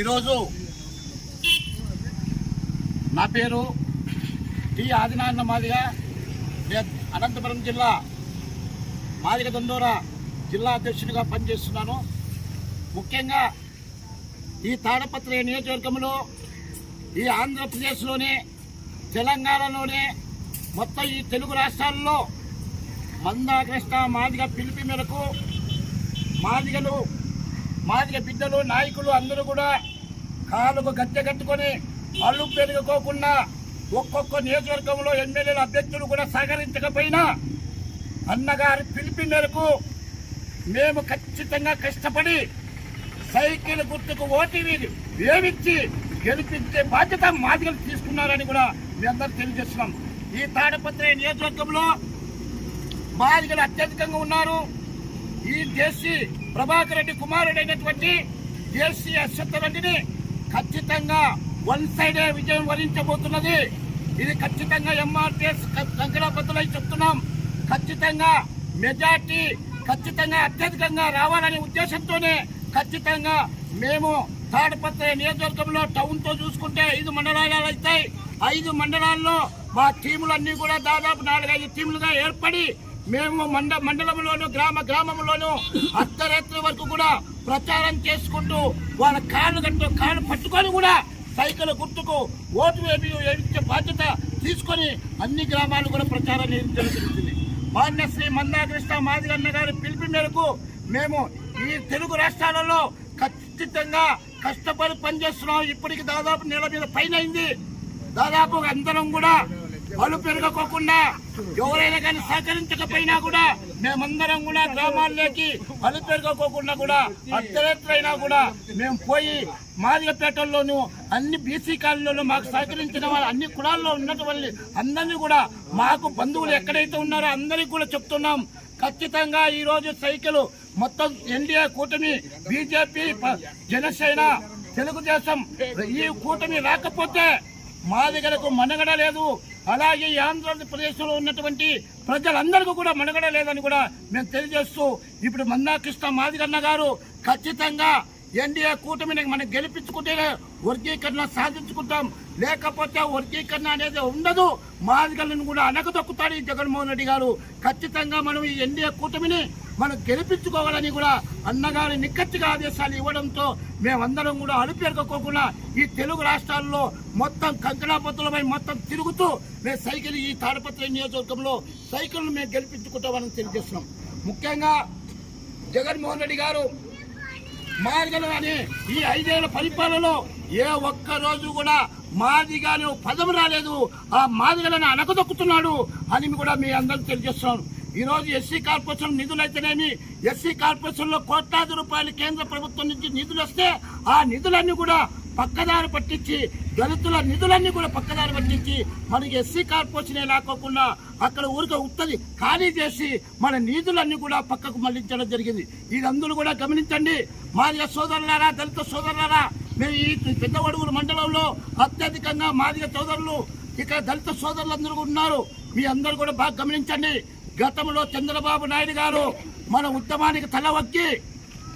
ఈరోజు నా పేరు టి ఆదినారాయణ మాదిగ అనంతపురం జిల్లా మాదిగ దండోర జిల్లా అధ్యక్షుడిగా పనిచేస్తున్నాను. ముఖ్యంగా ఈ తాడపత్రి నియోజకవర్గంలో ఈ ఆంధ్రప్రదేశ్లోనే తెలంగాణలోనే మొత్తం ఈ తెలుగు రాష్ట్రాల్లో మందాకృష్ణ మాదిగ పిలిపి మేరకు మాదిగలు మాదిగ బిడ్డలు నాయకులు అందరూ కూడా కాలుకు గద్దె కట్టుకొని అల్లు పెరుగుకోకుండా ఒక్కొక్క నియోజకవర్గంలో ఎమ్మెల్యేల అభ్యర్థులు కూడా సహకరించకపోయినా అన్నగారి పిలిపి మేరకు మేము ఖచ్చితంగా కష్టపడి సైకిల్ గుర్తుకు ఓటీవీ వేయించి గెలిపించే బాధ్యత మాదిగలు తీసుకున్నారని కూడా మీ అందరూ తెలియజేస్తున్నాం. ఈ తాడపత్రి నియోజకవర్గంలో మాదిగలు అత్యధికంగా ఉన్నారు. జేసీ ప్రభాకర్ రెడ్డి కుమారుడైనటువంటి జేసీ అశ్వత్ రెడ్డిని ఖచ్చితంగా వన్ సైడే విజయం వరించబోతున్నది. ఇది ఖచ్చితంగా ఎంఆర్టీఎస్ కంకణబద్దులై చెప్తున్నాం. ఖచ్చితంగా మెజార్టీ ఖచ్చితంగా అత్యధికంగా రావాలనే ఉద్దేశంతోనే ఖచ్చితంగా మేము తాడపత్ర నియోజకవర్గంలో టౌన్తో చూసుకుంటే ఐదు మండలాలు అవుతాయి ఐదు మండలాల్లో మా టీములన్నీ కూడా దాదాపు నాలుగైదు టీములుగా ఏర్పడి మేము మండ మండలంలోను గ్రామ గ్రామంలోను అర్ధరాత్రి వరకు కూడా ప్రచారం చేసుకుంటూ వాళ్ళ కాళ్ళు గంట కాళ్ళు పట్టుకొని కూడా సైకిల్ గుర్తుకు ఓటు వేపి వేయించే బాధ్యత తీసుకొని అన్ని గ్రామాలు కూడా ప్రచారం నిర్వహించడం జరుగుతుంది. మాన్య శ్రీ మందాకృష్ణ మాదిగన్న గారి పిలుపు మేరకు మేము ఈ తెలుగు రాష్ట్రాలలో ఖచ్చితంగా కష్టపడి పనిచేస్తున్నాం. ఇప్పటికి దాదాపు నెల మీద పైన అయింది. దాదాపు అందరం కూడా బలు పెరగకోకుండా ఎవరైనా కానీ సహకరించకపోయినా కూడా మేమందరం కూడా గ్రామాల్లోకి బలు పెరగకోకుండా కూడా అర్ధరాత్రైనా కూడా మేము పోయి మాదిగపేటల్లోనూ అన్ని బీసీ కాలనీలోనూ మాకు సహకరించిన వాళ్ళు అన్ని కులాల్లో ఉన్నటువంటి అందరినీ కూడా మాకు బంధువులు ఎక్కడైతే ఉన్నారో అందరికీ కూడా చెప్తున్నాం. ఖచ్చితంగా ఈ రోజు సైకిల్ మొత్తం ఎన్డీఏ కూటమి బీజేపీ జనసేన తెలుగుదేశం ఈ కూటమి రాకపోతే మాదిగలకు మనుగడ లేదు. అలాగే ఆంధ్రప్రదేశ్లో ఉన్నటువంటి ప్రజలందరికీ కూడా మనుగడ లేదని కూడా మేము తెలియజేస్తూ ఇప్పుడు మందాకృష్ణ మాదిగన్న గారు ఖచ్చితంగా ఎన్డీఏ కూటమిని మనం గెలిపించుకుంటేనే వర్గీకరణ సాధించుకుంటాం. లేకపోతే వర్గీకరణ అనేది ఉండదు. మాదిగలను కూడా అనగదొక్కుతాడు ఈ జగన్మోహన్ రెడ్డి గారు. ఖచ్చితంగా మనం ఈ ఎన్డీఏ కూటమిని మనం గెలిపించుకోవాలని కూడా అన్నగారి నిక్కచ్చిగా ఆదేశాలు ఇవ్వడంతో మేమందరం కూడా అలుపెరగకోకుండా ఈ తెలుగు రాష్ట్రాల్లో మొత్తం కంకణాపత్రులపై మొత్తం తిరుగుతూ మేము సైకిల్ ఈ తాడపత్రి నియోజకవర్గంలో సైకిల్ను మేము గెలిపించుకుంటామని తెలియజేస్తున్నాం. ముఖ్యంగా జగన్మోహన్ రెడ్డి గారు మార్గలు అని ఈ ఐదేళ్ళ పరిపాలనలో ఏ ఒక్క రోజు కూడా మాదిగాని పదం రాలేదు ఆ మాదిగలను అనకదొక్కుతున్నాడు అని కూడా మీ అందరికి తెలియజేస్తున్నాను. ఈ రోజు ఎస్సీ కార్పొరేషన్ నిధులు అయితేనేమి ఎస్సీ కార్పొరేషన్లో కోట్లాది రూపాయలు కేంద్ర ప్రభుత్వం నుంచి నిధులు వస్తే ఆ నిధులన్నీ కూడా పక్కదారి పట్టించి దళితుల నిధులన్నీ కూడా పక్కదారి పట్టించి మనకి ఎస్సీ కార్పొరేషన్ లాకోకుండా అక్కడ ఊరికే ఉత్తది ఖాళీ చేసి మన నిధులన్నీ కూడా పక్కకు మళ్ళించడం జరిగింది. ఇదందరూ కూడా గమనించండి. మాదిగ సోదరులారా దళిత సోదరులారా మేము ఈ పెద్దవడుగుల మండలంలో అత్యధికంగా మాదిగ సోదరులు ఇక్కడ దళిత సోదరులందరూ కూడా ఉన్నారు. మీ అందరూ కూడా బాగా గమనించండి. గతంలో చంద్రబాబు నాయుడు గారు మన ఉద్యమానికి తల వక్కి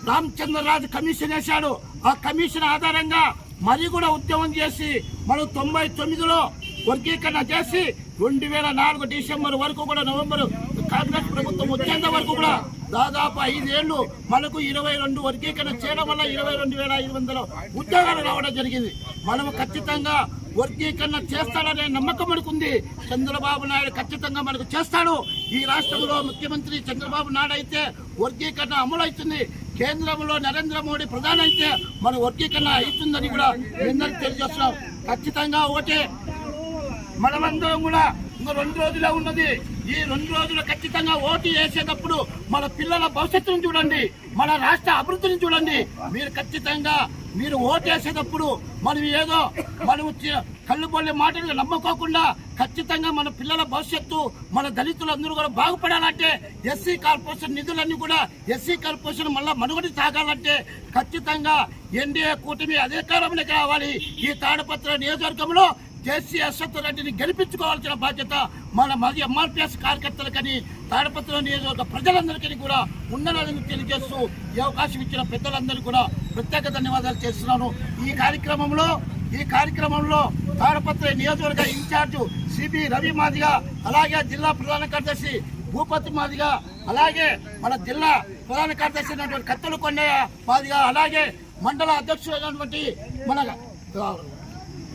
రామచంద్రరాజు కమిషన్ వేశాడు. ఆ కమిషన్ ఆధారంగా మరి కూడా ఉద్యమం చేసి మనం తొంభై తొమ్మిదిలో వర్గీకరణ చేసి రెండు వేల నాలుగు డిసెంబర్ వరకు కూడా నవంబర్ కాంగ్రెస్ ప్రభుత్వం వచ్చేంత వరకు కూడా దాదాపు ఐదేళ్ళు మనకు ఇరవై రెండు వర్గీకరణ చేయడం వల్ల ఇరవై రెండు వేల ఐదు వందల ఉద్యోగాలు రావడం జరిగింది. మనము ఖచ్చితంగా వర్గీకరణ చేస్తాడనే నమ్మకం మనకుంది చంద్రబాబు నాయుడు ఖచ్చితంగా మనకు చేస్తాడు. ఈ రాష్ట్రంలో ముఖ్యమంత్రి చంద్రబాబు నాయుడు అయితే వర్గీకరణ అమలు అవుతుంది కేంద్రంలో నరేంద్ర మోడీ ప్రధాని అయితే మన వర్గీకరణ అవుతుందని కూడా మీ అందరికీ తెలియజేస్తున్నాం. ఖచ్చితంగా ఒకటే మనమందరం కూడా ఇంకా రెండు రోజులే ఉన్నది. ఈ రెండు రోజులు ఖచ్చితంగా ఓటు వేసేటప్పుడు మన పిల్లల భవిష్యత్తును చూడండి మన రాష్ట్ర అభివృద్ధిని చూడండి. మీరు ఖచ్చితంగా మీరు ఓటు వేసేటప్పుడు మనం ఏదో మనం కళ్ళు పొల్లి మాటలు నమ్మకోకుండా ఖచ్చితంగా మన పిల్లల భవిష్యత్తు మన దళితులందరూ కూడా బాగుపడాలంటే ఎస్సీ కార్పొరేషన్ నిధులన్నీ కూడా ఎస్సీ కార్పొరేషన్ మళ్ళీ మనుగడ సాగాలంటే ఖచ్చితంగా ఎన్డీఏ కూటమి అధికారంలోకి రావాలి. ఈ తాడపత్ర నియోజకవర్గంలో జేసీ అశ్వత్ రెడ్డిని గెలిపించుకోవాల్సిన బాధ్యత మన మది ఎంఆర్పిఎస్ కార్యకర్తలకని తాడపత్ర నియోజకవర్గ ప్రజలందరికీ కూడా ఉన్నదని తెలియజేస్తూ ఈ అవకాశం ఇచ్చిన పెద్దలందరికీ కూడా ప్రత్యేక ధన్యవాదాలు చేస్తున్నాను. ఈ కార్యక్రమంలో ఈ కార్యక్రమంలో తాడపత్ర నియోజకవర్గ ఇన్ఛార్జ్ సిబి రవి మాదిగా అలాగే జిల్లా ప్రధాన కార్యదర్శి భూపతి మాదిగా అలాగే మన జిల్లా ప్రధాన కార్యదర్శి అయినటువంటి కత్తలు కొండయ్య మాదిగా అలాగే మండల అధ్యక్షుడైనటువంటి మన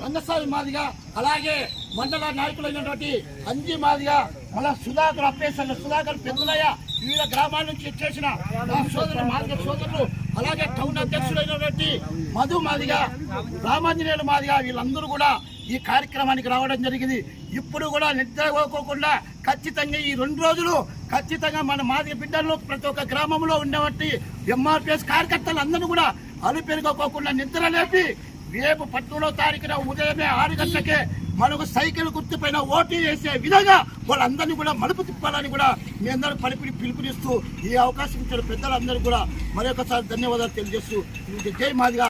రంగస్వామి మాదిగా అలాగే మండల నాయకులైనటువంటి అంజీ మాదిగా మన సుధాకర్ అప్పేశ్వర సుధాకర్ పెద్దలయ్య వివిధ గ్రామాల నుంచి చేసిన నా సోదరులు మాదిగ సోదరులు అలాగే టౌన్ అధ్యక్షుడైనటువంటి మధు మాదిగా రామాంజనేయులు మాదిగా వీళ్ళందరూ కూడా ఈ కార్యక్రమానికి రావడం జరిగింది. ఇప్పుడు కూడా నిద్రపోకోకుండా ఖచ్చితంగా ఈ రెండు రోజులు ఖచ్చితంగా మన మాదిరి బిడ్డల్లో ప్రతి ఒక్క గ్రామంలో ఉండేవంటి ఎంఆర్పిఎస్ కార్యకర్తలు అందరూ కూడా అలుపెరుగోకోకుండా నిద్ర లేపి రేపు పద్మూడో తారీఖున ఉదయమే ఆరు గంటలకే మనకు సైకిల్ గుర్తుపైన ఓటు వేసే విధంగా వాళ్ళందరినీ కూడా మలుపు తిప్పాలని కూడా మీ అందరూ పలిపిడి పిలుపునిస్తూ ఈ అవకాశం ఇచ్చిన పెద్దలందరూ కూడా మరొకసారి ధన్యవాదాలు తెలియజేస్తూ జై మాదిగా.